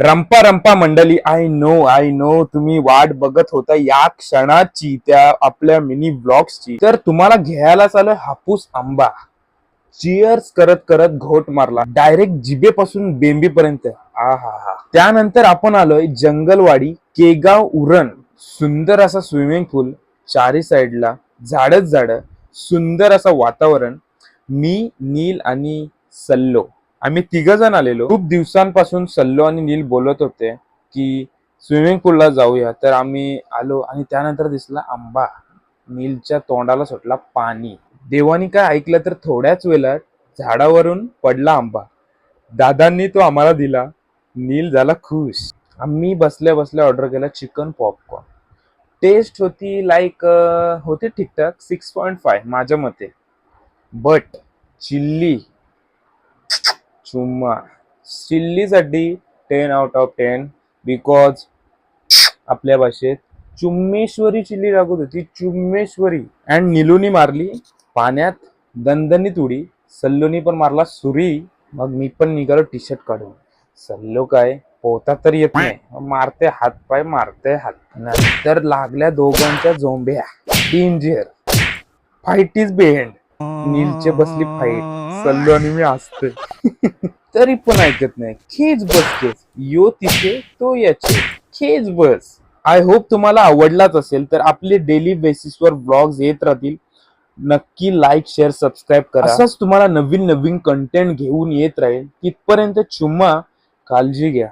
रंपा रंपा मंडळी I know I know तुम्ही वाट बघत होता या क्षणाची त्या आपल्या मिनी ब्लॉग्सची तर तुम्हाला घ्यायला चालू हापूस आंबा. चिअर्स करत करत घोट मारला. डायरेक्ट जिबेपासून बेंबीपर्यंत. आ हा. हा त्यानंतर आपण आलोय जंगलवाडी केगाव उरण. सुंदर असा स्विमिंग पूल चारी साईडला झाडच झाड. सुंदर असं वातावरण. मी नील आणि सल्लो. आम्ही तिघ जण आलेलो. खूप दिवसांपासून सल्लो आणि नील बोलत होते की स्विमिंग पूलला जाऊया. तर आम्ही आलो आणि त्यानंतर दिसला आंबा. नीलच्या तोंडाला सुटला पाणी. देवानी काय ऐकलं तर थोड्याच वेळात झाडावरून पडला आंबा. दादांनी तो आम्हाला दिला. नील झाला खुश. आम्ही बसल्या बसल्या ऑर्डर केला चिकन पॉपकॉर्न टेस्ट होती लाईक होती ठीकठाक सिक्स पॉईंट फाय माझ्या मते. बट चिल्ली चुम्मा चिल्लीसाठी ten out of ten because आपल्या भाषेत चुम्मेश्वरी चिल्ली लागत होती चुम्मेश्वरी. अँड निलोनी मारली पाण्यात दणदणीत उडी. सल्लोनी पण मारला सुरी. मग मी पण निघालो टी शर्ट काढून. सल्लो काय? पोहता तर येत नाही. मारते हात पाय मारते हात. नंतर लागल्या दोघांच्या झोंब्या. डेंजर फाईट इज बेंड नीलचे बसली फाईट सल्लो आणि मी असते तरी पण ऐकत नाही. खेच बस यो तिथे तो याचे. खेच बस. आय होप तुम्हाला आवडलाच असेल तर आपले डेली बेसिसवर ब्लॉग्स येत राहतील. नक्की लाईक शेअर सबस्क्राईब करा. असंच तुम्हाला नवीन नवीन कंटेंट घेऊन येत राहील. तिथपर्यंत चुम्मा काळजी घ्या.